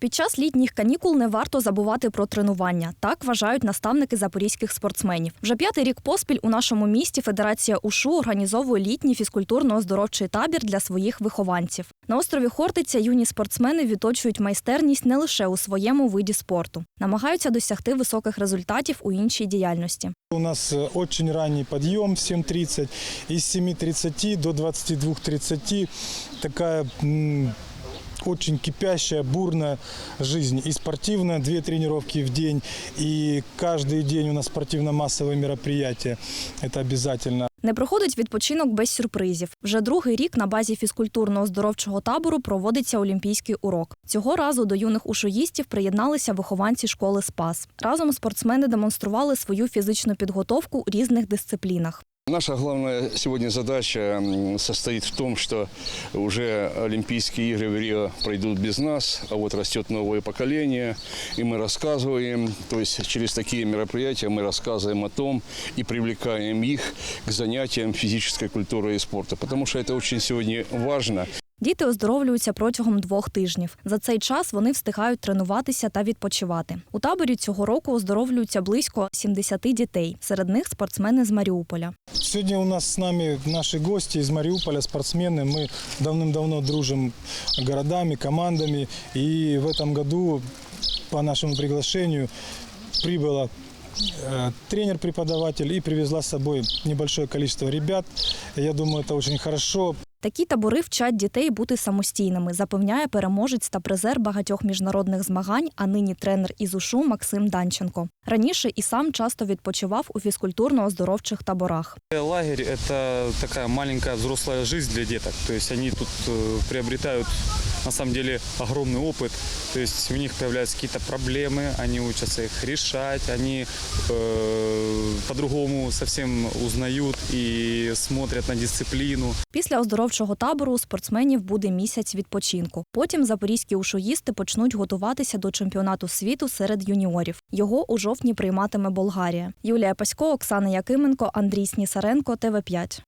Під час літніх канікул не варто забувати про тренування. Так вважають наставники запорізьких спортсменів. Вже п'ятий рік поспіль у нашому місті Федерація УШУ організовує літній фізкультурно-оздоровчий табір для своїх вихованців. На острові Хортиця юні спортсмени відточують майстерність не лише у своєму виді спорту, намагаються досягти високих результатів у іншій діяльності. У нас ранний подъем в 7.30. Из 7.30 до 22.30 такая м, очень кипящая, бурная жизнь. И спортивная, две тренировки в день. И каждый день у нас спортивно-массовые мероприятия. Это обязательно. Не проходить відпочинок без сюрпризів. Вже другий рік на базі фізкультурно-оздоровчого табору проводиться олімпійський урок. Цього разу до юних ушоїстів приєдналися вихованці школи Спас. Разом спортсмени демонстрували свою фізичну підготовку у різних дисциплінах. Наша главная сегодня задача м, состоит в том, что уже Олимпийские игры в Рио пройдут без нас, а вот растет новое поколение, и мы рассказываем, то есть через такие мероприятия мы рассказываем о том и привлекаем их к занятиям физической культуры и спорта, потому что это очень сегодня важно. Діти оздоровлюються протягом двох тижнів. За цей час вони встигають тренуватися та відпочивати. У таборі цього року оздоровлюються близько 70 дітей. Серед них спортсмени з Маріуполя. Сегодня у нас с нами наши гости из Мариуполя, спортсмены. Мы давным-давно дружим городами, командами. И в этом году по нашему приглашению прибыла э, тренер-преподаватель и привезла с собой небольшое количество ребят. Я думаю, это очень хорошо. Такі табори вчать дітей бути самостійними, запевняє переможець та призер багатьох міжнародних змагань, а нині тренер із УШУ Максим Данченко. Раніше і сам часто відпочивав у фізкультурно-оздоровчих таборах. Лагерь – це така маленька взрослая життя для діток. То вони тут э, приобретают на самом деле огромный опыт. То есть у них появляются какие-то проблемы, они учатся их решать, они э, по-другому совсем узнают и смотрят на дисциплину. Після оздоровчого табору у спортсменів буде місяць відпочинку. Потім запорізькі ушоїсти почнуть готуватися до чемпіонату світу серед юніорів. Його у жовтні прийматиме Болгарія. Юлія Пасько, Оксана Якименко, Андрій Снісаренко, ТВ 5